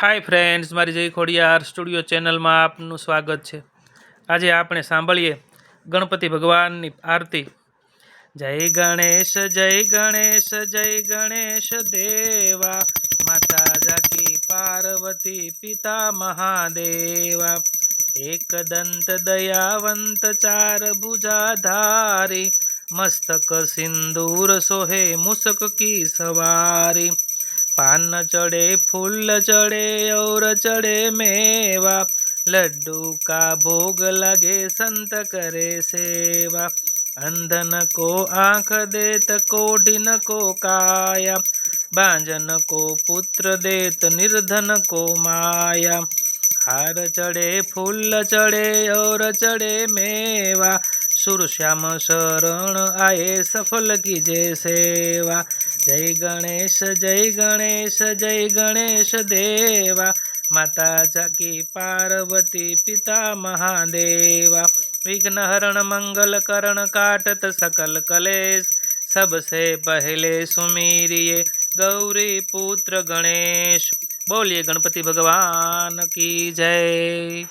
Hi friends, મારી જય Khodiyar studio ચેનલમાં આપનું સ્વાગત છે. આજે આપણે સાંભળીએ ગણપતિ ભગવાનની આરતી. જય ગણેશ જય ગણેશ જય ગણેશ દેવા. માતા જાકી પાર્વતી પિતા મહાદેવા. એક દંત દયાવંત ચાર ભુજાધારી. મસ્તક સિંદૂર સોહે મુસક કી સવારી. પાન ચડે, ફૂલ ચડે, ઔર ચડે મેવા. લડ્ડુ કા ભોગ લાગે, સંત કરે સેવા. અંધન કો આંખ દેત કોઢિન કો કાયા. બાંજન કો પુત્ર દેત નિર્ધન કો માયા. હાર ચડે, ફૂલ ચડે, ઔર ચડે મેવા. સુરશ્યામ શરણ આયે, સફલ કીજે સેવા. જય ગણેશ જય ગણેશ જય ગણેશ દેવા. માતા ચકી પાર્વતી પિતા મહાદેવા. વિઘ્નહરણ મંગલ કરણ કાટત સકલ કલેશ. સબસે પહેલે સુમીરીએ ગૌરી પુત્ર ગણેશ. બોલીએ ગણપતિ ભગવાન કી જય.